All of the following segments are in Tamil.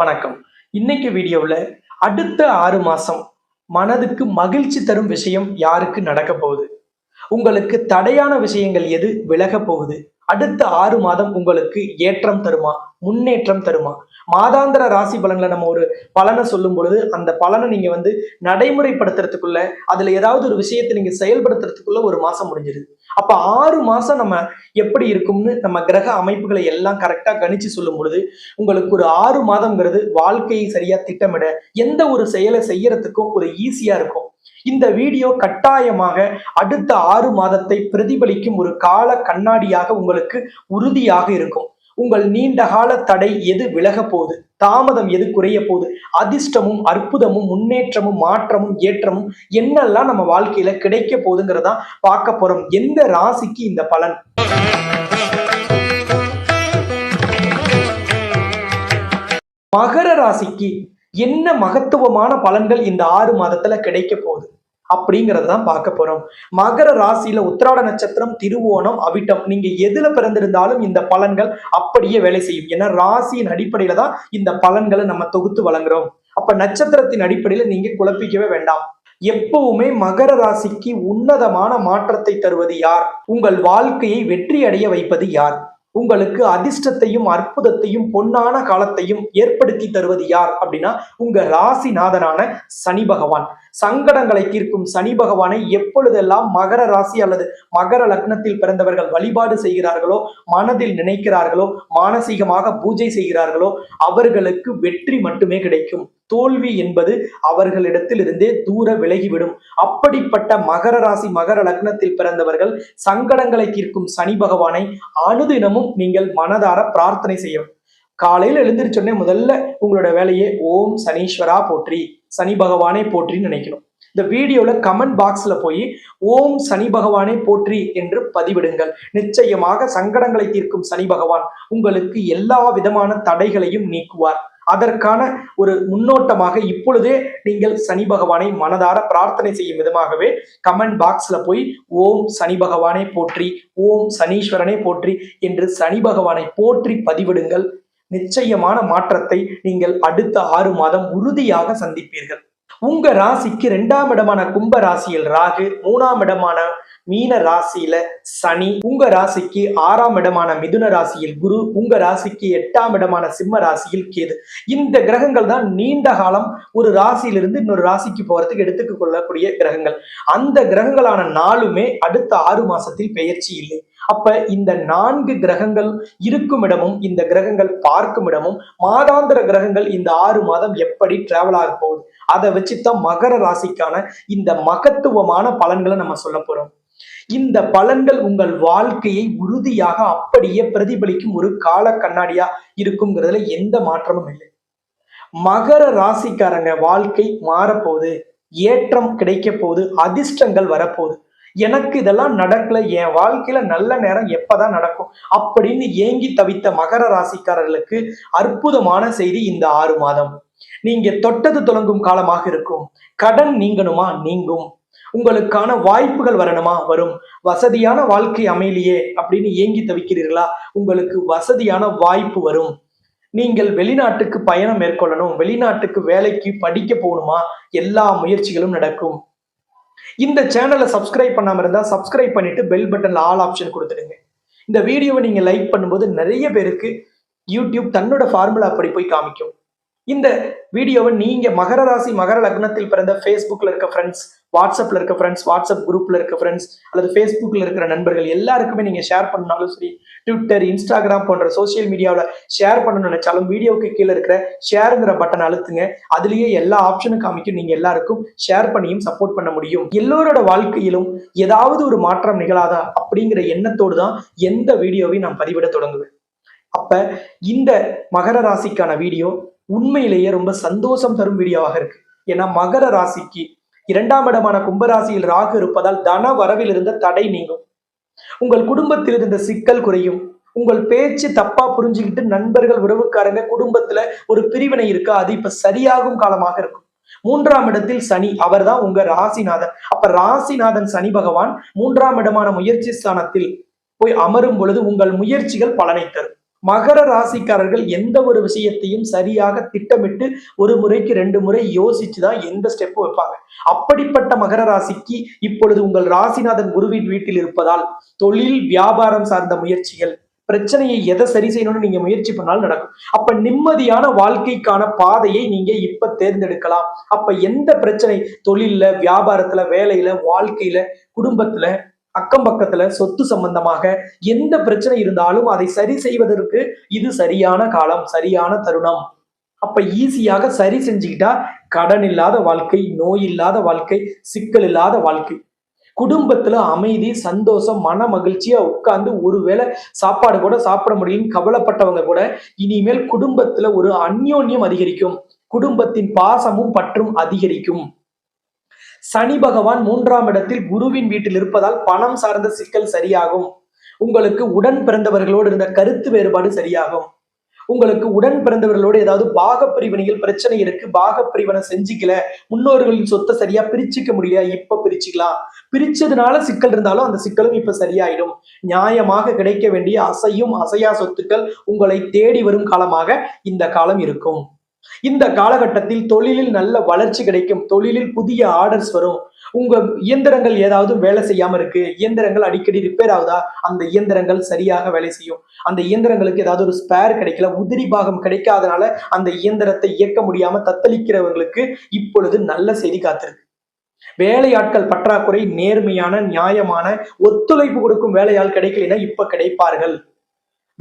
வணக்கம். இன்னைக்கு வீடியோவில் அடுத்த ஆறு மாசம் மனதுக்கு மகிழ்ச்சி தரும் விஷயம் யாருக்கு நடக்க போகுது? உங்களுக்கு தடையான விஷயங்கள் எது விலக போகுது? அடுத்த ஆறு மாதம் உங்களுக்கு ஏற்றம் தருமா? முன்னேற்றம் தருமா? மாதாந்திர ராசி பலன்ல நம்ம ஒரு பலனை சொல்லும் பொழுது அந்த பலனை நீங்க வந்து நடைமுறைப்படுத்துறதுக்குள்ள அதுல ஏதாவது ஒரு விஷயத்தை நீங்க செயல்படுத்துறதுக்குள்ள ஒரு மாசம் முடிஞ்சிருது. அப்ப ஆறு மாசம் நம்ம எப்படி இருக்கும்னு நம்ம கிரக அமைப்புகளை எல்லாம் கரெக்டா கணிச்சு சொல்லும் பொழுது உங்களுக்கு ஒரு ஆறு மாதம்ங்கிறது வாழ்க்கையை சரியா திட்டமிட எந்த ஒரு செயலை செய்யறதுக்கும் ஒரு ஈஸியா இருக்கும். இந்த வீடியோ கட்டாயமாக அடுத்த ஆறு மாதத்தை பிரதிபலிக்கும் ஒரு கால கண்ணாடியாக உங்களுக்கு உறுதியாக இருக்கும். உங்கள் நீண்ட கால தடை எது விலக போகுது? தாமதம் எது குறைய போகுது? அதிர்ஷ்டமும் அற்புதமும் முன்னேற்றமும் மாற்றமும் ஏற்றமும் என்னெல்லாம் நம்ம வாழ்க்கையில கிடைக்க போகுதுங்கிறதா பார்க்க போறோம். எந்த ராசிக்கு இந்த பலன்? மகர ராசிக்கு என்ன மகத்துவமான பலன்கள் இந்த ஆறு மாதத்துல கிடைக்க போகுது அப்படிங்கிறத தான் பார்க்க போறோம். மகர ராசியில உத்திராட நட்சத்திரம் திருவோணம் அவிட்டம் நீங்க எதுல பிறந்திருந்தாலும் இந்த பலன்கள் அப்படியே வேலை செய்யும். ஏன்னா ராசியின் அடிப்படையில தான் இந்த பலன்களை நம்ம தொகுத்து வழங்குறோம். அப்ப நட்சத்திரத்தின் அடிப்படையில நீங்க குழப்பிக்கவே வேண்டாம். எப்பவுமே மகர ராசிக்கு உன்னதமான மாற்றத்தை தருவது யார்? உங்கள் வாழ்க்கையை வெற்றி அடைய வைப்பது யார்? உங்களுக்கு அதிர்ஷ்டத்தையும் அற்புதத்தையும் பொன்னான காலத்தையும் ஏற்படுத்தி தருவது யார் அப்படின்னா உங்க ராசிநாதனான சனி பகவான். சங்கடங்களை தீர்க்கும் சனி பகவானை எப்பொழுதெல்லாம் மகர ராசி அல்லது மகர லக்னத்தில் பிறந்தவர்கள் வழிபாடு செய்கிறார்களோ மனதில் நினைக்கிறார்களோ மானசீகமாக பூஜை செய்கிறார்களோ அவர்களுக்கு வெற்றி மட்டுமே கிடைக்கும். தோல்வி என்பது அவர்களிடத்தில் இருந்தே தூர விலகிவிடும். அப்படிப்பட்ட மகர ராசி மகர லக்னத்தில் பிறந்தவர்கள் சங்கடங்களை தீர்க்கும் சனி பகவானை அனுதினமும் நீங்கள் மனதார பிரார்த்தனை செய்யும் காலையில் எழுந்திரிச்சோடனே முதல்ல உங்களோட வேலையை ஓம் சனீஸ்வரா போற்றி சனி பகவானே போற்றின்னு நினைக்கணும். இந்த வீடியோல கமெண்ட் பாக்ஸ்ல போய் ஓம் சனி பகவானே போற்றி என்று பதிவிடுங்கள். நிச்சயமாக சங்கடங்களை தீர்க்கும் சனி பகவான் உங்களுக்கு எல்லா விதமான தடைகளையும் நீக்குவார். அதற்கான ஒரு முன்னோட்டமாக இப்பொழுதே நீங்கள் சனி பகவானை மனதார பிரார்த்தனை செய்யும் விதமாகவே கமெண்ட் பாக்ஸ்ல போய் ஓம் சனி பகவானை போற்றி ஓம் சனீஸ்வரனை போற்றி என்று சனி பகவானை போற்றி பதிவிடுங்கள். நிச்சயமான மாற்றத்தை நீங்கள் அடுத்த ஆறு மாதம் உறுதியாக சந்திப்பீர்கள். உங்க ராசிக்கு ரெண்டாம் இடமான கும்ப ராசியில் ராகு மூணாம் இடமான மீன ராசியில சனி உங்க ராசிக்கு ஆறாம் இடமான மிதுன ராசியில் குரு உங்க ராசிக்கு எட்டாம் இடமான சிம்ம ராசியில் கேது. இந்த கிரகங்கள் தான் நீண்ட காலம் ஒரு ராசியிலிருந்து இன்னொரு ராசிக்கு போறதுக்கு எடுத்துக்கொள்ளக்கூடிய கிரகங்கள். அந்த கிரகங்களான நாளுமே அடுத்த ஆறு மாசத்தில் பெயர்ச்சி இல்லை. அப்ப இந்த நான்கு கிரகங்கள் இருக்கும் இடமும் இந்த கிரகங்கள் பார்க்கும் இடமும் மாதாந்திர கிரகங்கள் இந்த ஆறு மாதம் எப்படி டிராவல் ஆக போகுது? அதை வச்சுதான் மகர ராசிக்கான இந்த மகத்துவமான பலன்களை நம்ம சொல்ல போறோம். இந்த பலன்கள் உங்கள் வாழ்க்கையை உறுதியாக அப்படியே பிரதிபலிக்கும் ஒரு கால கண்ணாடியா இருக்குங்கிறதுல எந்த மாற்றமும் இல்லை. மகர ராசிக்காரங்க வாழ்க்கை மாறப்போகுது ஏற்றம் கிடைக்க போகுது அதிர்ஷ்டங்கள் வரப்போகுது. எனக்கு இதெல்லாம் நடக்கல என் வாழ்க்கையில நல்ல நேரம் எப்பதான் நடக்கும்? அப்படின்னு ஏங்கி தவித்த மகர ராசிக்காரர்களுக்கு அற்புதமான செய்தி இந்த ஆறு மாதம். நீங்க தொட்டது தொடங்கும் காலமாக இருக்கும். கடன் நீங்கணுமா? நீங்கும். உங்களுக்கான வாய்ப்புகள் வரணுமா? வரும். வசதியான வாழ்க்கை அமையலையே அப்படின்னு ஏங்கி தவிக்கிறீர்களா? உங்களுக்கு வசதியான வாய்ப்பு வரும். நீங்கள் வெளிநாட்டுக்கு பயணம் மேற்கொள்ளணும். வெளிநாட்டுக்கு வேலைக்கு படிக்க போகணுமா? எல்லா முயற்சிகளும் நடக்கும். இந்த சேனலை சப்ஸ்கிரைப் பண்ணாம இருந்தா சப்ஸ்கிரைப் பண்ணிட்டு பெல் பட்டனில் ஆல் ஆப்ஷன் கொடுத்துடுங்க. இந்த வீடியோவை நீங்க லைக் பண்ணும்போது நிறைய பேருக்கு யூடியூப் தன்னோட ஃபார்முலா அப்படி போய் காமிக்கும். இந்த வீடியோவை நீங்க மகர ராசி மகர லக்னத்தில் பிறந்த ஃபேஸ்புக்ல இருக்க ஃப்ரெண்ட்ஸ் வாட்ஸ்அப்ல இருக்க ஃப்ரெண்ட்ஸ் வாட்ஸ்அப் குரூப்ல இருக்க ஃப்ரெண்ட்ஸ் அல்லது ஃபேஸ்புக்ல இருக்கிற நண்பர்கள் எல்லாருக்குமே நீங்க ஷேர் பண்ணாலும் சரி ட்விட்டர் இன்ஸ்டாகிராம் போன்ற சோசியல் மீடியாவில் ஷேர் பண்ணணும்னு நினைச்சாலும் வீடியோவுக்கு கீழே இருக்கிற ஷேருங்கிற பட்டன் அழுத்துங்க. அதுலயே எல்லா ஆப்ஷனும் காமிக்கும். நீங்க எல்லாருக்கும் ஷேர் பண்ணியும் சப்போர்ட் பண்ண முடியும். எல்லோரோட வாழ்க்கையிலும் ஏதாவது ஒரு மாற்றம் நிகழாதா அப்படிங்கிற எண்ணத்தோடு தான் எந்த வீடியோவையும் நான் பதிவிட தொடங்குவேன். அப்ப இந்த மகர ராசிக்கான வீடியோ உண்மையிலேயே ரொம்ப சந்தோஷம் தரும் வீடியோவாக இருக்கு. ஏன்னா மகர ராசிக்கு இரண்டாம் இடமான கும்பராசியில் ராகு இருப்பதால் தன வரவில் இருந்த தடை நீங்கும். உங்கள் குடும்பத்தில் இருந்த சிக்கல் குறையும். உங்கள் பேச்சு தப்பா புரிஞ்சுக்கிட்டு நண்பர்கள் உறவுக்காரங்க குடும்பத்துல ஒரு பிரிவினை இருக்கா? அது இப்ப சரியாகும் காலமாக இருக்கும். மூன்றாம் இடத்தில் சனி அவர்தான் உங்க ராசிநாதன். அப்ப ராசிநாதன் சனி பகவான் மூன்றாம் இடமான முயற்சி ஸ்தானத்தில் போய் அமரும் பொழுது உங்கள் முயற்சிகள் பலனை தரும். மகர ராசிக்காரர்கள் எந்த ஒரு விஷயத்தையும் சரியாக திட்டமிட்டு ஒரு முறைக்கு ரெண்டு முறை யோசிச்சு தான் எந்த ஸ்டெப்பும் வைப்பாங்க. அப்படிப்பட்ட மகர ராசிக்கு இப்பொழுது உங்கள் ராசிநாதன் குருவின் வீட்டில் இருப்பதால் தொழில் வியாபாரம் சார்ந்த முயற்சிகள் பிரச்சனையை எதை சரி செய்யணும்னு நீங்க முயற்சி பண்ணாலும் நடக்கும். அப்ப நிம்மதியான வாழ்க்கைக்கான பாதையை நீங்க இப்ப தேர்ந்தெடுக்கலாம். அப்ப எந்த பிரச்சனை? தொழில்ல வியாபாரத்துல வேலையில வாழ்க்கையில குடும்பத்துல அக்கம் பக்கத்துல சொத்து சம்பந்தமாக எந்த பிரச்சனை இருந்தாலும் அதை சரி செய்வதற்கு இது சரியான காலம் சரியான தருணம். அப்ப ஈஸியாக சரி செஞ்சுக்கிட்டா கடன் இல்லாத வாழ்க்கை நோய் இல்லாத வாழ்க்கை சிக்கல் இல்லாத வாழ்க்கை. குடும்பத்துல அமைதி சந்தோஷம் மன மகிழ்ச்சியா உட்கார்ந்து ஒருவேளை சாப்பாடு கூட சாப்பிட முடியும் கவலைப்பட்டவங்க கூட இனிமேல் குடும்பத்துல ஒரு அந்யோன்யம் அதிகரிக்கும். குடும்பத்தின் பாசமும் பற்றும் அதிகரிக்கும். சனி பகவான் மூன்றாம் இடத்தில் குருவின் வீட்டில் இருப்பதால் பணம் சார்ந்த சிக்கல் சரியாகும். உங்களுக்கு உடன் பிறந்தவர்களோடு இருந்த கருத்து வேறுபாடு சரியாகும். உங்களுக்கு உடன் பிறந்தவர்களோடு ஏதாவது பாக பிரிவினையில் பிரச்சனை இருக்கு பாக பிரிவனை செஞ்சுக்கல முன்னோர்களின் சொத்தை சரியா பிரிச்சுக்க முடியல இப்ப பிரிச்சுக்கலாம். பிரிச்சதுனால சிக்கல் இருந்தாலும் அந்த சிக்கலும் இப்ப சரியாயிடும். நியாயமாக கிடைக்க வேண்டிய அசையும் அசையா சொத்துக்கள் உங்களை தேடி வரும் காலமாக இந்த காலம் இருக்கும். இந்த காலகட்டத்தில் தொழிலில் நல்ல வளர்ச்சி கிடைக்கும். தொழிலில் புதிய ஆர்டர்ஸ் வரும். உங்க இயந்திரங்கள் ஏதாவது வேலை செய்யாம இருக்கு. இயந்திரங்கள் அடிக்கடி ரிப்பேர் ஆகுதா? அந்த இயந்திரங்கள் சரியாக வேலை செய்யும். அந்த இயந்திரங்களுக்கு ஏதாவது ஒரு ஸ்பேர் கிடைக்கல உதிரி பாகம் கிடைக்காதனால அந்த இயந்திரத்தை இயக்க முடியாம தத்தளிக்கிறவங்களுக்கு இப்பொழுது நல்ல செய்தி காத்திருக்கு. வேலையாட்கள் பற்றாக்குறை நேர்மையான நியாயமான ஒத்துழைப்பு கொடுக்கும் வேலையாள் கிடைக்கலைன்னா இப்ப கிடைப்பார்கள்.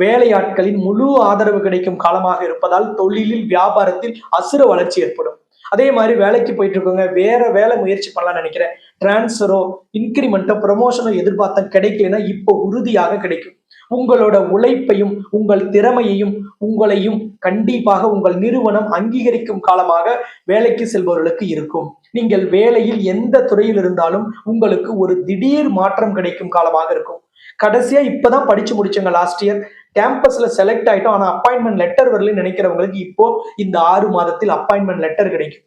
வேலையாட்களின் முழு ஆதரவு கிடைக்கும் காலமாக இருப்பதால் தொழிலில் வியாபாரத்தில் அசுர வளர்ச்சி ஏற்படும். அதே மாதிரி வேலைக்கு போயிட்டு இருக்கவங்க வேற வேலை முயற்சி பண்ணலாம்னு நினைக்கிறேன். டிரான்ஸ்ஃபரோ இன்க்ரிமெண்ட்டோ ப்ரொமோஷனோ எதிர்பார்த்த கிடைக்கலன்னா இப்போ உறுதியாக கிடைக்கும். உங்களோட உழைப்பையும் உங்கள் திறமையையும் உங்களையும் கண்டிப்பாக உங்கள் நிறுவனம் அங்கீகரிக்கும் காலமாக வேலைக்கு செல்பவர்களுக்கு இருக்கும். நீங்கள் வேலையில் எந்த துறையில் இருந்தாலும் உங்களுக்கு ஒரு திடீர் மாற்றம் கிடைக்கும் காலமாக இருக்கும். கடைசியா இப்பதான் படிச்சு முடிச்சவங்க லாஸ்ட் இயர் கேம்பஸ்ல செலக்ட் ஆயிட்டோம். ஆனா அப்பாயின்மெண்ட் லெட்டர் வரலன்னு நினைக்கிறவங்களுக்கு இப்போ இந்த ஆறு மாதத்தில் அப்பாயின்மெண்ட் லெட்டர் கிடைக்கும்.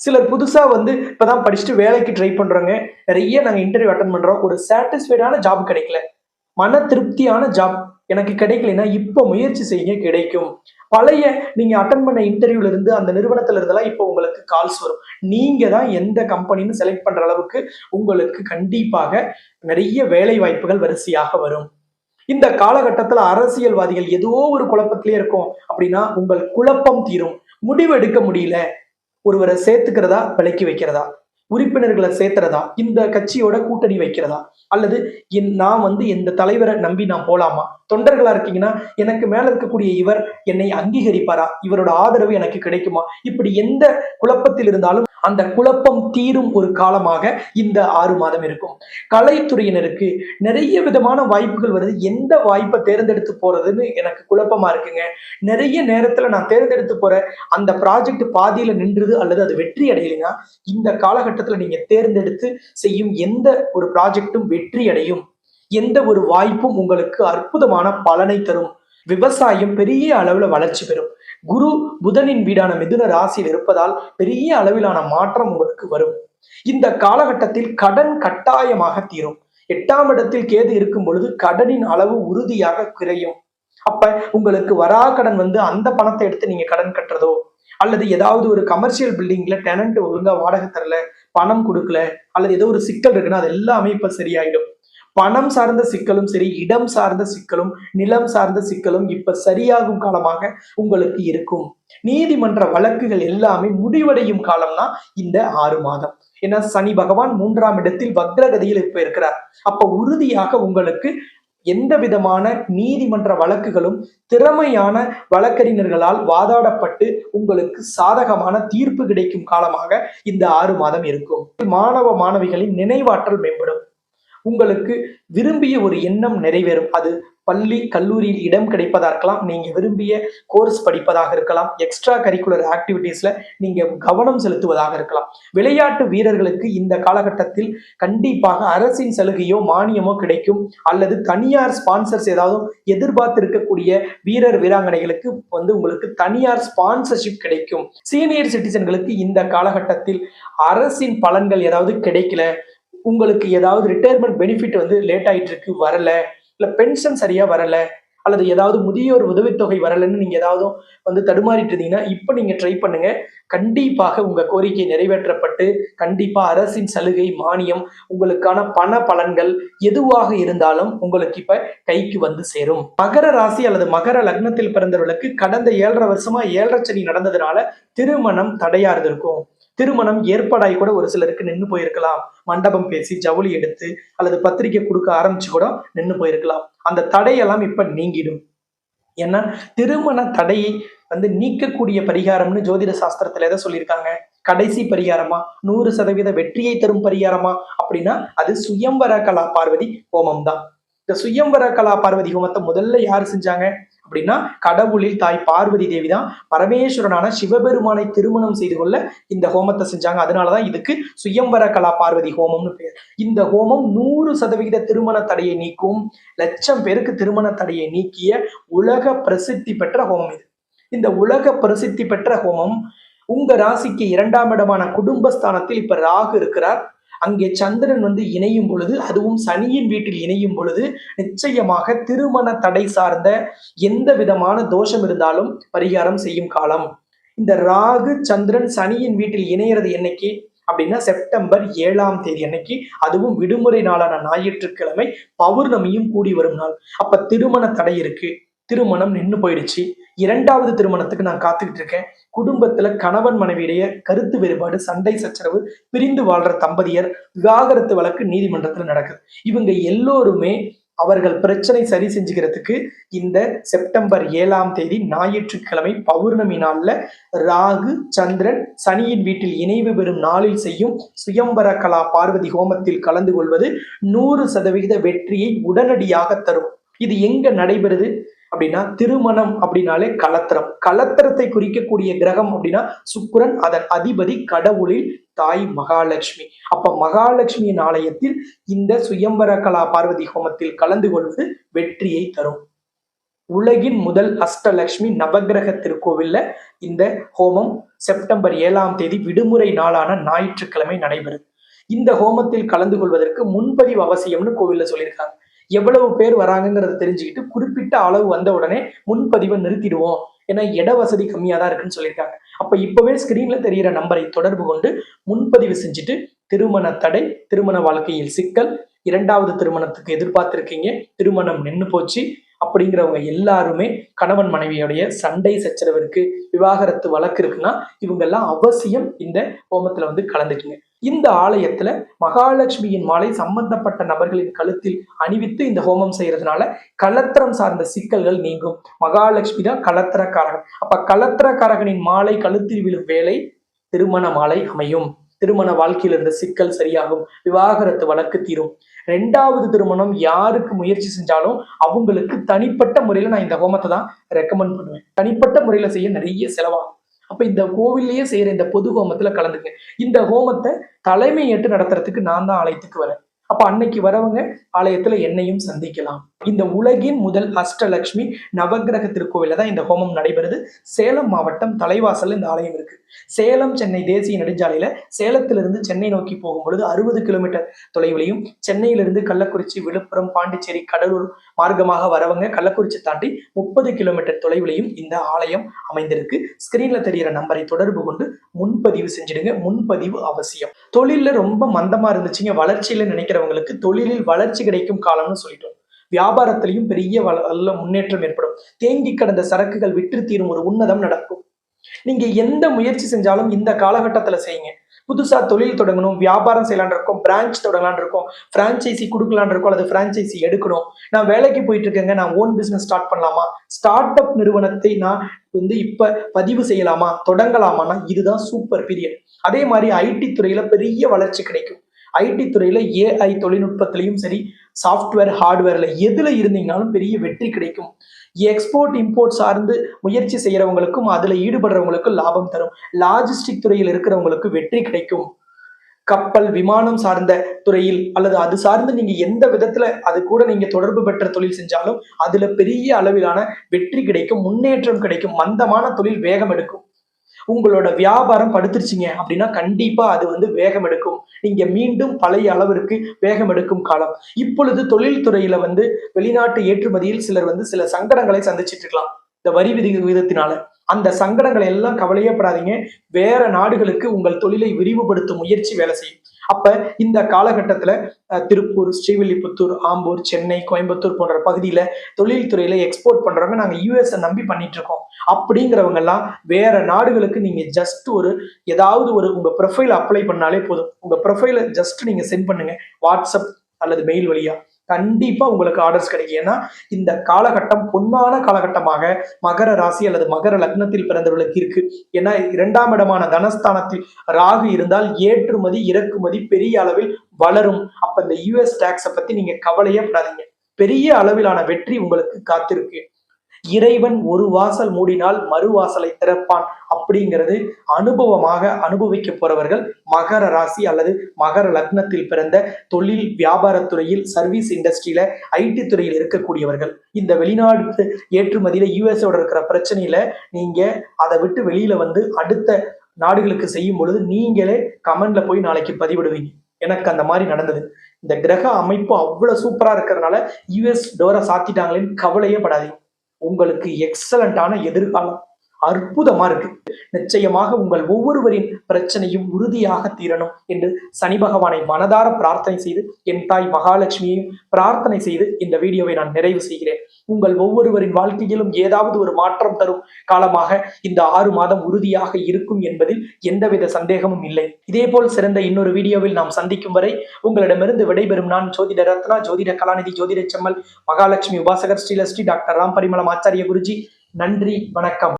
சிலர் புதுசா வந்து இப்பதான் படிச்சுட்டு வேலைக்கு ட்ரை பண்றோங்க நிறைய நாங்க இன்டர்வியூ அட்டன் பண்றோம். ஒரு சாட்டிஸ்ஃபைடான ஜாப் கிடைக்கல. மன திருப்தியான ஜாப் எனக்கு கிடைக்கலன்னா இப்போ முயற்சி செய்ய கிடைக்கும். பழைய நீங்க அட்டன் பண்ண இன்டர்வியூல இருந்து அந்த நிறுவனத்துல இருந்தெல்லாம் இப்போ உங்களுக்கு கால்ஸ் வரும். நீங்க தான் எந்த கம்பெனின்னு செலக்ட் பண்ற அளவுக்கு உங்களுக்கு கண்டிப்பாக நிறைய வேலை வாய்ப்புகள் வரிசையாக வரும். இந்த காலகட்டத்துல அரசியல்வாதிகள் ஏதோ ஒரு குழப்பத்திலே இருக்கும் அப்படின்னா உங்கள் குழப்பம் தீரும். முடிவு எடுக்க முடியல. ஒருவரை சேர்த்துக்கிறதா? விலக்கி வைக்கிறதா? உறுப்பினர்களை சேர்த்துறதா? இந்த கட்சியோட கூட்டணி வைக்கிறதா? அல்லது என் நான் வந்து இந்த தலைவரை நம்பி நான் போலாமா? தொண்டர்களா இருக்கீங்கன்னா எனக்கு மேல இருக்கக்கூடிய இவர் என்னை அங்கீகரிப்பாரா? இவரோட ஆதரவு எனக்கு கிடைக்குமா? இப்படி எந்த குழப்பத்தில் இருந்தாலும் அந்த குழப்பம் தீரும் ஒரு காலமாக இந்த ஆறு மாதம் இருக்கும். கலைத்துறையினருக்கு நிறைய விதமான வாய்ப்புகள் வருது. எந்த வாய்ப்பை தேர்ந்தெடுத்து போறதுன்னு எனக்கு குழப்பமா இருக்குங்க. நிறைய நேரத்துல நான் தேர்ந்தெடுத்து போற அந்த ப்ராஜெக்ட் பாதியில நின்றுது அல்லது அது வெற்றி அடையலைன்னா இந்த காலகட்டத்துல நீங்க தேர்ந்தெடுத்து செய்யும் எந்த ஒரு ப்ராஜெக்டும் வெற்றி அடையும். எந்த ஒரு வாய்ப்பும் உங்களுக்கு அற்புதமான பலனை தரும். விவசாயம் பெரிய அளவுல வளர்ச்சி பெறும். குரு புதனின் வீடான மிதுன ராசியில் இருப்பதால் பெரிய அளவிலான மாற்றம் உங்களுக்கு வரும். இந்த காலகட்டத்தில் கடன் கட்டாயமாக தீரும். எட்டாம் இடத்தில் கேது இருக்கும் பொழுது கடனின் அளவு உறுதியாக குறையும். அப்ப உங்களுக்கு வரா கடன் வந்து அந்த பணத்தை எடுத்து நீங்க கடன் கட்டுறதோ அல்லது ஏதாவது ஒரு கமர்ஷியல் பில்டிங்ல டெனண்ட் ஒழுங்கா வாடகை தரல பணம் கொடுக்கல அல்லது ஏதோ ஒரு சிக்கல் இருக்குன்னா அது எல்லாமே இப்ப சரியாயிடும். பணம் சார்ந்த சிக்கலும் சரி இடம் சார்ந்த சிக்கலும் நிலம் சார்ந்த சிக்கலும் இப்ப சரியாகும் காலமாக உங்களுக்கு இருக்கும். நீதிமன்ற வழக்குகள் எல்லாமே முடிவடையும் காலம்னா இந்த ஆறு மாதம். ஏன்னா சனி பகவான் மூன்றாம் இடத்தில் வக்ரகதியில் இப்ப இருக்கிறார். அப்ப உறுதியாக உங்களுக்கு எந்த விதமான நீதிமன்ற வழக்குகளும் திறமையான வழக்கறிஞர்களால் வாதாடப்பட்டு உங்களுக்கு சாதகமான தீர்ப்பு கிடைக்கும் காலமாக இந்த ஆறு மாதம் இருக்கும். மாணவ மாணவிகளின் நினைவாற்றல் மேம்படும். உங்களுக்கு விரும்பிய ஒரு எண்ணம் நிறைவேறும். அது பள்ளி கல்லூரியில் இடம் கிடைப்பதாக இருக்கலாம் நீங்க விரும்பிய கோர்ஸ் படிப்பதாக இருக்கலாம் எக்ஸ்ட்ரா கரிக்குலர் ஆக்டிவிட்டீஸ்ல நீங்க கவனம் செலுத்துவதாக இருக்கலாம். விளையாட்டு வீரர்களுக்கு இந்த காலகட்டத்தில் கண்டிப்பாக அரசின் சலுகையோ மானியமோ கிடைக்கும். அல்லது தனியார் ஸ்பான்சர்ஸ் ஏதாவது எதிர்பார்த்திருக்கக்கூடிய வீரர் வீராங்கனைகளுக்கு வந்து உங்களுக்கு தனியார் ஸ்பான்சர்ஷிப் கிடைக்கும். சீனியர் சிட்டிசன்களுக்கு இந்த காலகட்டத்தில் அரசின் பலன்கள் ஏதாவது கிடைக்கல உங்களுக்கு ஏதாவது ரிட்டையர்மெண்ட் பெனிஃபிட் வந்து லேட் ஆயிட்டு இருக்கு வரல இல்ல பென்ஷன் சரியா வரல அல்லது ஏதாவது முதியோர் உதவித்தொகை வரலைன்னு நீங்க ஏதாவது வந்து தடுமாறிட்டு இருந்தீங்கன்னா இப்போ நீங்க ட்ரை பண்ணுங்க. கண்டிப்பாக உங்க கோரிக்கை நிறைவேற்றப்பட்டு கண்டிப்பா அரசின் சலுகை மானியம் உங்களுக்கான பண பலன்கள் எதுவாக இருந்தாலும் உங்களுக்கு இப்ப கைக்கு வந்து சேரும். மகர ராசி அல்லது மகர லக்னத்தில் பிறந்தவர்களுக்கு கடந்த ஏழரை வருஷமா ஏழரை சனி நடந்ததுனால திருமணம் தடையா இருந்திருக்கும். திருமணம் ஏற்பாடாகி கூட ஒரு சிலருக்கு நின்று போயிருக்கலாம். மண்டபம் பேசி ஜவுளி எடுத்து அல்லது பத்திரிக்கை கொடுக்க ஆரம்பிச்சு கூட நின்று போயிருக்கலாம். அந்த தடையெல்லாம் இப்ப நீங்கிடும். ஏன்னா திருமண தடையை வந்து நீக்கக்கூடிய பரிகாரம்னு ஜோதிட சாஸ்திரத்துல எதை சொல்லியிருக்காங்க? கடைசி பரிகாரமா? நூறு சதவீத வெற்றியை தரும் பரிகாரமா? அப்படின்னா அது சுயம்பர கலா பார்வதி ஹோமம் தான் இந்த சுயம்பர கலா பார்வதி ஹோமத்தை முதல்ல யார் செஞ்சாங்க? அப்படின்னா கடவுளில் தாய் பார்வதி தேவி தான் பரமேஸ்வரனான சிவபெருமானை திருமணம் செய்து கொள்ள இந்த ஹோமத்தை செஞ்சாங்க. அதனாலதான் இதுக்கு சுயம்பர கலா பார்வதி ஹோமம்னு பேர். இந்த ஹோமம் நூறு சதவிகித திருமண தடையை நீக்கும் லட்சம் பேருக்கு திருமண தடையை நீக்கிய உலக பிரசித்தி பெற்ற ஹோமம் இது. இந்த உலக பிரசித்தி பெற்ற ஹோமம் உங்க ராசிக்கு இரண்டாம் இடமான குடும்பஸ்தானத்தில் இப்ப ராகு இருக்கிறார். அங்கே சந்திரன் வந்து இணையும் பொழுது அதுவும் சனியின் வீட்டில் இணையும் பொழுது நிச்சயமாக திருமண தடை சார்ந்த எந்த விதமான தோஷம் இருந்தாலும் பரிகாரம் செய்யும் காலம். இந்த ராகு சந்திரன் சனியின் வீட்டில் இணையிறது என்னைக்கு? அப்படின்னா செப்டம்பர் ஏழாம் தேதி அன்னைக்கு அதுவும் விடுமுறை நாளான ஞாயிற்றுக்கிழமை பௌர்ணமியும் கூடி வரும் நாள். அப்ப திருமண தடை இருக்கு. திருமணம் நின்று போயிடுச்சு. இரண்டாவது திருமணத்துக்கு நான் காத்துக்கிட்டு இருக்கேன். குடும்பத்துல கணவன் மனைவியுடைய கருத்து வேறுபாடு சண்டை சச்சரவு பிரிந்து வாழ்ற தம்பதியர் விவாகரத்து வழக்கு நீதிமன்றத்துல நடக்குது. இவங்க எல்லோருமே அவர்கள் பிரச்சனை சரி செஞ்சுக்கிறதுக்கு இந்த செப்டம்பர் ஏழாம் தேதி ஞாயிற்றுக்கிழமை பௌர்ணமி நாளில் ராகு சந்திரன் சனியின் வீட்டில் இணைவு பெறும் நாளில் செய்யும் சுயம்பர கலா பார்வதி ஹோமத்தில் கலந்து கொள்வது நூறு சதவிகித வெற்றியை உடனடியாக தரும். இது எங்க நடைபெறுது? அப்படின்னா திருமணம் அப்படின்னாலே கலத்திரம். கலத்திரத்தை குறிக்கக்கூடிய கிரகம் அப்படின்னா சுக்கிரன் அதன் அதிபதி கடவுளில் தாய் மகாலட்சுமி. அப்ப மகாலட்சுமியின் ஆலயத்தில் இந்த சுயம்பர கலா பார்வதி ஹோமத்தில் கலந்து கொள்வது வெற்றியை தரும். உலகின் முதல் அஷ்டலட்சுமி நவக்கிரக திருக்கோவில்ல இந்த ஹோமம் செப்டம்பர் ஏழாம் தேதி விடுமுறை நாளான ஞாயிற்றுக்கிழமை நடைபெறுது. இந்த ஹோமத்தில் கலந்து கொள்வதற்கு முன்பதிவு அவசியம்னு கோவில்ல சொல்லியிருக்காங்க. எவ்வளவு பேர் வராங்கங்கிறத தெரிஞ்சுக்கிட்டு குறிப்பிட்ட அளவு வந்த உடனே முன்பதிவை நிறுத்திடுவோம். ஏன்னா இட வசதி கம்மியாக தான் இருக்குன்னு சொல்லியிருக்காங்க. அப்போ இப்பவே ஸ்க்ரீனில் தெரியிற நம்பரை தொடர்பு கொண்டு முன்பதிவு செஞ்சுட்டு திருமண தடை திருமண வாழ்க்கையில் சிக்கல் இரண்டாவது திருமணத்துக்கு எதிர்பார்த்திருக்கீங்க திருமணம் நின்று போச்சு அப்படிங்கிறவங்க எல்லாருமே கணவன் மனைவியுடைய சண்டை சச்சரவு இருக்கு விவாகரத்து வழக்கு இருக்குன்னா இவங்கெல்லாம் அவசியம் இந்த ஹோமத்துல வந்து கலந்துக்குங்க. இந்த ஆலயத்துல மகாலட்சுமியின் மாலை சம்பந்தப்பட்ட நபர்களின் கழுத்தில் அணிவித்து இந்த ஹோமம் செய்யறதுனால கலத்திரம் சார்ந்த சிக்கல்கள் நீங்கும். மகாலட்சுமி தான் கலத்திரக்காரகன். அப்ப கலத்திரக்காரகனின் மாலை கழுத்தில் விழும் வேலை திருமண மாலை அமையும். திருமண வாழ்க்கையில் இருந்த சிக்கல் சரியாகும். விவாகரத்து வழக்கு தீரும். ரெண்டாவது திருமணம் யாருக்கு முயற்சி செஞ்சாலும் அவங்களுக்கு தனிப்பட்ட முறையில நான் இந்த ஹோமத்தை தான் ரெக்கமெண்ட் பண்ணுவேன். தனிப்பட்ட முறையில செய்ய நிறைய செலவாகும். அப்ப இந்த கோவில்லயே செய்யற இந்த பொது ஹோமத்துல கலந்துங்க இந்த ஹோமத்தை தலைமை ஏற்று நடத்துறதுக்கு நான் தான் ஆலயத்துக்கு வரேன். அப்ப அன்னைக்கு வரவங்க ஆலயத்துல என்னையும் சந்திக்கலாம். இந்த உலகின் முதல் அஷ்டலக்ஷ்மி நவக்கிரக திருக்கோவில தான் இந்த ஹோமம் நடைபெறுது. சேலம் மாவட்டம் தலைவாசல் இந்த ஆலயம் இருக்கு. சேலம் சென்னை தேசிய நெடுஞ்சாலையில சேலத்திலிருந்து சென்னை நோக்கி போகும் பொழுது அறுபது கிலோமீட்டர் தொலைவிலையும் சென்னையிலிருந்து கள்ளக்குறிச்சி விழுப்புரம் பாண்டிச்சேரி கடலூர் மார்க்கமாக வரவங்க கள்ளக்குறிச்சி தாண்டி முப்பது கிலோமீட்டர் தொலைவிலையும் இந்த ஆலயம் அமைந்திருக்கு. ஸ்கிரீன்ல தெரியிற நம்பரை தொடர்பு கொண்டு முன்பதிவு செஞ்சிடுங்க. முன்பதிவு அவசியம். தொழில ரொம்ப மந்தமா இருந்துச்சுங்க. வளர்ச்சியில நினைக்கிறவங்களுக்கு தொழிலில் வளர்ச்சி கிடைக்கும் காலம்னு சொல்லிட்டோம். வியாபாரத்திலையும் பெரிய வள- நல்ல முன்னேற்றம் ஏற்படும். தேங்கி கடந்த சரக்குகள் விற்று தீரும் ஒரு உன்னதம் நடக்கும். நீங்க எந்த முயற்சி செஞ்சாலும் இந்த காலகட்டத்துல செய்யுங்க. புதுசா தொழில் தொடங்கணும் வியாபாரம் செய்யலான் இருக்கோம் பிரான்ச் தொடங்கலான் இருக்கோம் பிரான்ச்சைசி கொடுக்கலான் இருக்கோம் அல்லது பிரான்ச்சைசி எடுக்கணும். நான் வேலைக்கு போயிட்டு இருக்கேங்க நான் ஓன் பிசினஸ் ஸ்டார்ட் பண்ணலாமா? ஸ்டார்ட் அப் நிறுவனத்தை நான் வந்து இப்ப பதிவு செய்யலாமா? தொடங்கலாமான்னா இதுதான் சூப்பர் பீரியட் அதே மாதிரி ஐடி துறையில பெரிய வளர்ச்சி கிடைக்கும். ஐடி துறையில ஏஐ தொழில்நுட்பத்திலையும் சரி சாஃப்ட்வேர் ஹார்ட்வேர்ல எதுல இருந்தீங்கனாலும் பெரிய வெற்றி கிடைக்கும். எக்ஸ்போர்ட் இம்போர்ட் சார்ந்து முயற்சி செய்யறவங்களுக்கும் அதுல ஈடுபடுறவங்களுக்கும் லாபம் தரும். லாஜிஸ்டிக் துறையில் இருக்கிறவங்களுக்கு வெற்றி கிடைக்கும். கப்பல் விமானம் சார்ந்த துறையில் அல்லது அது சார்ந்து நீங்க எந்த விதத்துல அது கூட நீங்க தொடர்பு பெற்ற தொழில் செஞ்சாலும் அதுல பெரிய அளவிலான வெற்றி கிடைக்கும் முன்னேற்றம் கிடைக்கும் மந்தமான தொழில் வேகம் எடுக்கும். உங்களோட வியாபாரம் படுத்துருச்சிங்க அப்படின்னா கண்டிப்பா அது வந்து வேகம் எடுக்கும். நீங்க மீண்டும் பழைய அளவிற்கு வேகம் எடுக்கும் காலம். இப்பொழுது தொழில்துறையில வந்து வெளிநாட்டு ஏற்றுமதியில் சிலர் வந்து சில சங்கடங்களை சந்திச்சிட்டு இருக்கலாம். இந்த வரி விதி விகிதத்தினால அந்த சங்கடங்களை எல்லாம் கவலையப்படாதீங்க. வேற நாடுகளுக்கு உங்கள் தொழிலை விரிவுபடுத்தும் முயற்சி வேலை செய்யும். அப்ப இந்த காலகட்டத்துல திருப்பூர் ஸ்ரீவில்லிபுத்தூர் ஆம்பூர் சென்னை கோயம்புத்தூர் போன்ற பகுதியில தொழில்துறையில எக்ஸ்போர்ட் பண்றவங்க நாங்க யூஎஸ் நம்பி பண்ணிட்டு இருக்கோம். அப்படிங்கிறவங்க எல்லாம் வேற நாடுகளுக்கு நீங்க ஜஸ்ட் ஒரு ஏதாவது ஒரு உங்க ப்ரொஃபைல் அப்ளை பண்ணாலே போதும். உங்க ப்ரொஃபைல ஜஸ்ட் நீங்க சென்ட் பண்ணுங்க. வாட்ஸ்அப் அல்லது மெயில் வழியா. கண்டிப்பா உங்களுக்கு ஆர்டர்ஸ் கிடைக்கும். ஏன்னா இந்த காலகட்டம் பொன்னான காலகட்டமாக மகர ராசி அல்லது மகர லக்னத்தில் பிறந்தவர்களுக்கு இருக்கு. ஏன்னா இரண்டாம் இடமான தனஸ்தானத்தில் ராகு இருந்தால் ஏற்றுமதி இறக்குமதி பெரிய அளவில் வளரும். அப்ப இந்த யூஎஸ் டாக்ஸை பத்தி நீங்க கவலையே படாதீங்க. பெரிய அளவிலான வெற்றி உங்களுக்கு காத்திருக்கு. இறைவன் ஒரு வாசல் மூடினால் மறு வாசலை திறப்பான். அப்படிங்கிறது அனுபவமாக அனுபவிக்க போறவர்கள் மகர ராசி அல்லது மகர லக்னத்தில் பிறந்த தொழில் வியாபாரத்துறையில் சர்வீஸ் இண்டஸ்ட்ரியில ஐடி துறையில் இருக்கக்கூடியவர்கள். இந்த வெளிநாடு ஏற்றுமதியில யூஎஸோட இருக்கிற பிரச்சனையில நீங்க அதை விட்டு வெளியில வந்து அடுத்த நாடுகளுக்கு செய்யும் பொழுது நீங்களே கமெண்ட்ல போய் நாளைக்கு பதிவிடுவீங்க. எனக்கு அந்த மாதிரி நடந்தது. இந்த கிரக அமைப்பு அவ்வளவு சூப்பரா இருக்கிறதுனால யூஎஸ் டோரை சாத்திட்டாங்களேன்னு கவலையே படாதீங்க. உங்களுக்கு எக்ஸலண்டான எதிர்காலம். அற்புதமா இருக்கு. நிச்சயமாக உங்கள் ஒவ்வொருவரின் பிரச்சனையும் உறுதியாக தீரணும் என்று சனி பகவானை மனதார பிரார்த்தனை செய்து என் தாய் மகாலட்சுமியையும் பிரார்த்தனை செய்து இந்த வீடியோவை நான் நிறைவு செய்கிறேன். உங்கள் ஒவ்வொருவரின் வாழ்க்கையிலும் ஏதாவது ஒரு மாற்றம் தரும் காலமாக இந்த ஆறு மாதம் உறுதியாக இருக்கும் என்பதில் எந்தவித சந்தேகமும் இல்லை. இதேபோல் சிறந்த இன்னொரு வீடியோவில் நாம் சந்திக்கும் வரை உங்களிடமிருந்து விடைபெறும் நான் ஜோதிட ரத்னா ஜோதிட கலாநிதி ஜோதிட செம்மல் மகாலட்சுமி உபாசகர் ஸ்ரீலஸ்ரீ டாக்டர் ராம் பரிமளம் ஆச்சாரிய குருஜி. நன்றி வணக்கம்.